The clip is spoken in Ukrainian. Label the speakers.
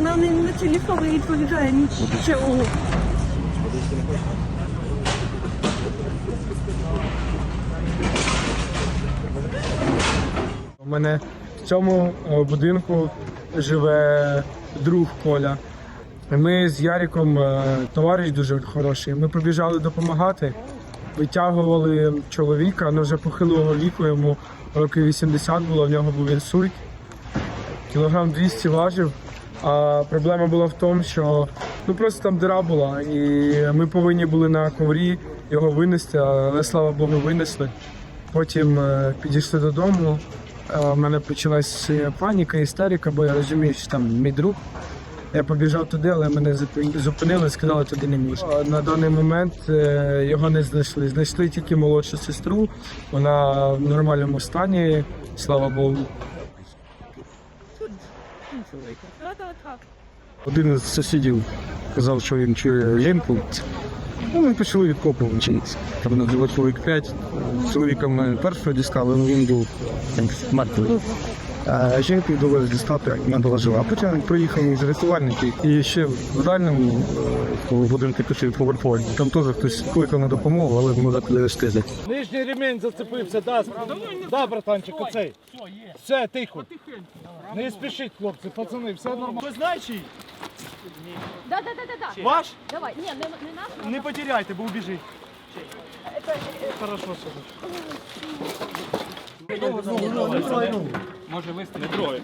Speaker 1: Вона не на телефон не відповідає нічого.
Speaker 2: У мене в цьому е, будинку живе друг Коля. Ми з Яриком е, товариш дуже хороший. Ми побіжали допомагати, витягували чоловіка, ну вже похилого віку, йому років 80 було, в нього був інсульт. Кілограм 200 важив. А проблема була в тому, що ну просто там дира була, і ми повинні були на коврі його винести, але слава Богу, винесли. Потім е, підійшли додому. е, У мене почалась е, паніка, істерика, бо я розумію, що там мій друг. Я побіжав туди, але мене зупи- зупинили, сказали, туди не можна. Е, На даний момент е, його не знайшли. Знайшли тільки молодшу сестру. Вона в нормальному стані, слава Богу.
Speaker 3: Один із сусідів казав, що він чує лінку. Ну, ми почали відкопувати. Там на було чоловік п'ять. З Чоловіком ми першого дістали, але він був мертвий. А жінку довели дістати, вона була жива. Потім приїхали з рятувальники. І ще в дальньому е, в будинку пішли поверхові. Там теж хтось кликав на допомогу, але ми так не встигли.
Speaker 4: Нижній ремінь зацепився, да. Да, братанчик, оцей. Все, тихо. Не спішіть, хлопці, пацани, все нормально. Ви знаєте,
Speaker 5: Да, да, да, да, да.
Speaker 4: ваш?
Speaker 5: Давай, не, не, не наш.
Speaker 4: Не потеряйте, бо убіжить. Хорошо, сонечко. Може вистрілити? Не троєш.